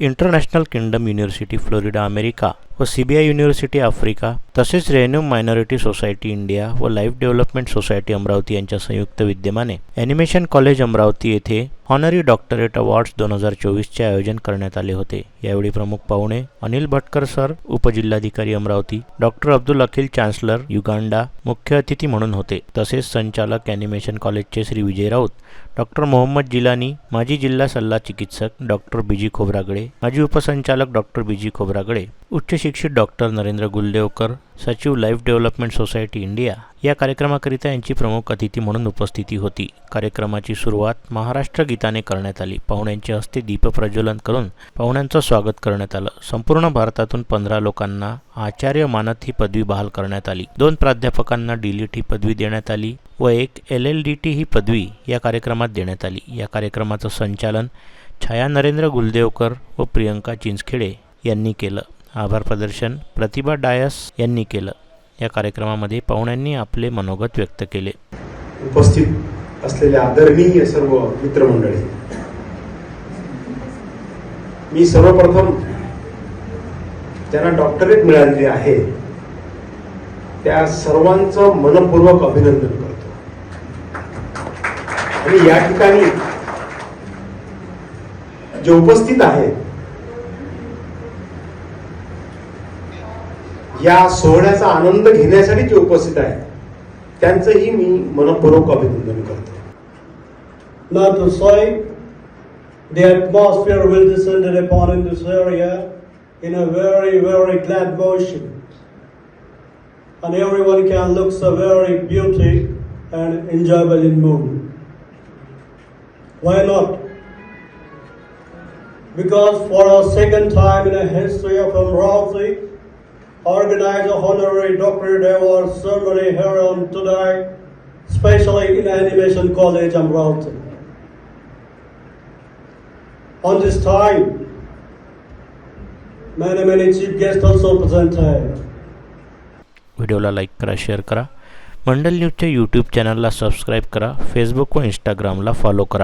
International Kingdom University, Florida, America. व C B I university Africa तसेच renew minority society India व life development society Amravati यांच्या संयुक्त विद्यमाने ॲनिमेशन कॉलेज अमरावती येथे ऑनरी डॉक्टरेट अवॉर्ड्स दोन हजार चोवीसचे आयोजन करण्यात आले होते. यावेळी प्रमुख पाहुणे अनिल भटकर सर उपजिल्हाधिकारी Amravati doctor Abdul Akhil chancellor Uganda मुख्य अतिथी म्हणून होते. तसेच संचालक ॲनिमेशन कॉलेजचे श्री विजय राऊत डॉक्टर मोहम्मद जिलानी माजी जिल्हा सल्ला चिकित्सक डॉक्टर बीजी खोब्रागडे माजी उपसंचालक डॉक्टर बीजी खोब्रागडे उच्च शिक्षित डॉक्टर नरेंद्र गुलदेवकर सचिव लाईफ डेव्हलपमेंट सोसायटी इंडिया या कार्यक्रमाकरिता यांची प्रमुख अतिथी म्हणून उपस्थिती होती. कार्यक्रमाची सुरुवात महाराष्ट्र गीताने करण्यात आली. पाहुण्यांच्या हस्ते दीपप्रज्वलन करून पाहुण्यांचं स्वागत करण्यात आलं. संपूर्ण भारतातून पंधरा लोकांना आचार्य मानत ही पदवी बहाल करण्यात आली. दोन प्राध्यापकांना डिलीट ही पदवी देण्यात आली व एक एल एल डी टी ही पदवी या कार्यक्रमात देण्यात आली. या कार्यक्रमाचं संचालन छाया नरेंद्र गुलदेवकर व प्रियंका चिंचखेडे यांनी केलं. आभार प्रदर्शन प्रतिभा डायस यांनी केलं. या कार्यक्रमामध्ये पाहुण्यांनी आपले मनोगत व्यक्त केले. उपस्थित असलेले आदरणीय सर्व मित्रमंडळी मी सर्वप्रथम ज्यांना डॉक्टरेट मिळालेली आहे त्या सर्वांचं मनपूर्वक अभिनंदन करतो. आणि या ठिकाणी जे उपस्थित आहेत या सोहळ्याचा आनंद घेण्यासाठी जे उपस्थित आहेत त्यांचंही मी मनपूर्वक अभिनंदन करतो Not to say the atmosphere will descend upon in this area in a very, very glad motion. And everyone can look so very beauty and enjoyable in mood. Why not? Because for a second time in the history of Amravati, organize a honorary doctorate award ceremony here on today, especially in Animation College Amravati. On this time, many, many chief guests also presented. व्हिडिओला like करा share करा मंडल न्यूजच्या YouTube चॅनलला subscribe करा Facebook व इंस्टाग्रामला follow करा